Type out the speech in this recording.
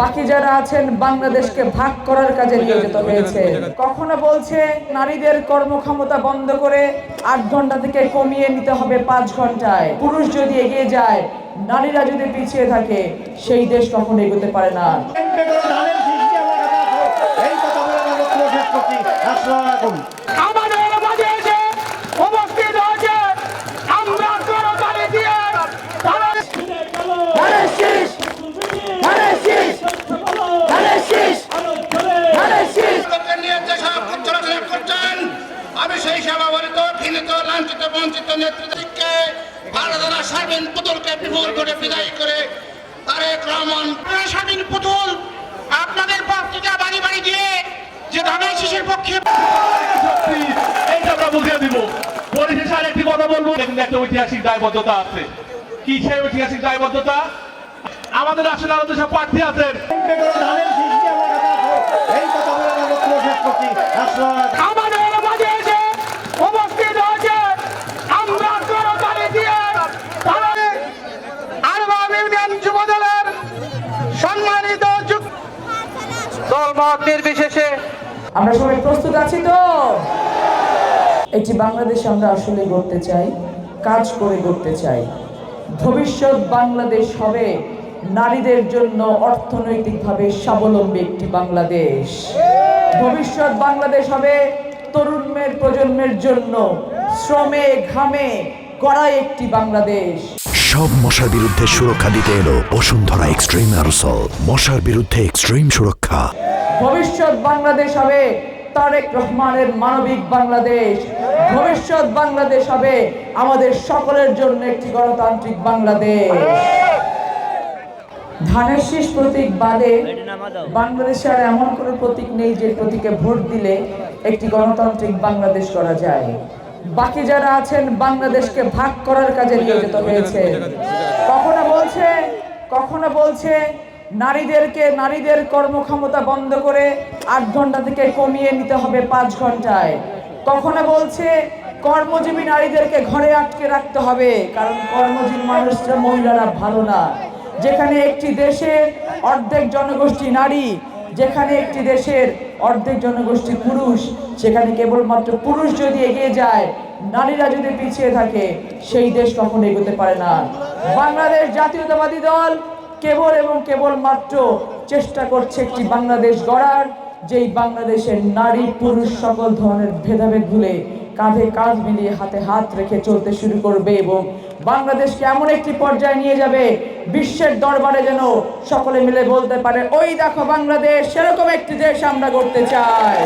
বাকি যারা আছেন বাংলাদেশকে ভাগ করার কাজে নিয়োজিত হয়েছে। কখনো বলছে নারীদের কর্মক্ষমতা বন্ধ করে আট ঘণ্টা থেকে কমিয়ে নিতে হবে পাঁচ ঘন্টায়। পুরুষ যদি এগিয়ে যায়, নারীরা যদি পিছিয়ে থাকে, সেই দেশ কখনো এগোতে পারে না। ধানের সৃষ্টি সভাবলিত লাঞ্ছিত, বঞ্চিত নেতৃত্বকে ভারতের স্বাধীন পুতুলকে বিপুল করে বিদায় করে তারেক রহমান। স্বাধীন পুতুল, আপনাদের পত্রিকা বাড়ি বাড়ি দিয়ে যে ধানের শিশুর পক্ষে এইটা আমরা বুঝিয়ে দিব। পরিশেষে আর কথা বলব। একটা ঐতিহাসিক দায়বদ্ধতা আছে। কি সেই ঐতিহাসিক দায়বদ্ধতা? আমাদের আসলে আরও যেসব প্রার্থী আছেন। সম্মানিত দলমত নির্বিশেষে আমরা সবাই প্রস্তুত আছি তো? একটি বাংলাদেশ আমরা আসলে গড়তে চাই, কাজ করে গড়তে চাই। ভবিষ্যৎ বাংলাদেশ হবে নারীদের জন্য অর্থনৈতিকভাবে স্বাবলম্বী একটি বাংলাদেশ। ভবিষ্যৎ বাংলাদেশ হবে তরুণের প্রজন্মের জন্য শ্রমে, ঘামে গড়া একটি বাংলাদেশ। সব মশার বিরুদ্ধে সুরক্ষা দিতে এলো বসুন্ধরা এক্সট্রিম অ্যারোসল। মশার বিরুদ্ধে এক্সট্রিম সুরক্ষা। ভবিষ্যৎ বাংলাদেশ হবে তারেক রহমানের মানবিক বাংলাদেশ। ভবিষ্যৎ বাংলাদেশ হবে আমাদের সকলের জন্য একটি গণতান্ত্রিক বাংলাদেশ। ধানের শীষ প্রতীক বাদে বাংলাদেশে আর এমন কোনো প্রতীক নেই যে প্রতীকে ভোট দিলে একটি গণতান্ত্রিক বাংলাদেশ করা যায়। বাকি যারা আছেন বাংলাদেশকে ভাগ করার কাজে নিয়োজিত হয়েছে। কখনো বলছে কখনো বলছে নারীদেরকে, নারীদের কর্মক্ষমতা বন্ধ করে আট ঘণ্টা থেকে কমিয়ে নিতে হবে পাঁচ ঘন্টায়। কখনো বলছে কর্মজীবী নারীদেরকে ঘরে আটকে রাখতে হবে, কারণ কর্মজীবী মানুষরা মহিলারা ভালো না। যেখানে একটি দেশের অর্ধেক জনগোষ্ঠী নারী যেখানে একটি দেশের অর্ধেক জনগোষ্ঠী পুরুষ, সেখানে কেবলমাত্র পুরুষ যদি এগিয়ে যায়, নারীরা যদি পিছিয়ে থাকে, সেই দেশ কখনো এগোতে পারে না। বাংলাদেশ জাতীয়তাবাদী দল কেবল এবং কেবলমাত্র চেষ্টা করছে একটি বাংলাদেশ গড়ার, যেই বাংলাদেশের নারী পুরুষ সকল ধরনের ভেদাভেদ ভুলে কাঁধে কাঁধ মিলিয়ে হাতে হাত রেখে চলতে শুরু করবে এবং বাংলাদেশকে এমন একটি পর্যায়ে নিয়ে যাবে বিশ্বের দরবারে যেন সকলে মিলে বলতে পারে, ওই দেখো বাংলাদেশ সেরকম একটি দেশ আমরা করতে চাই।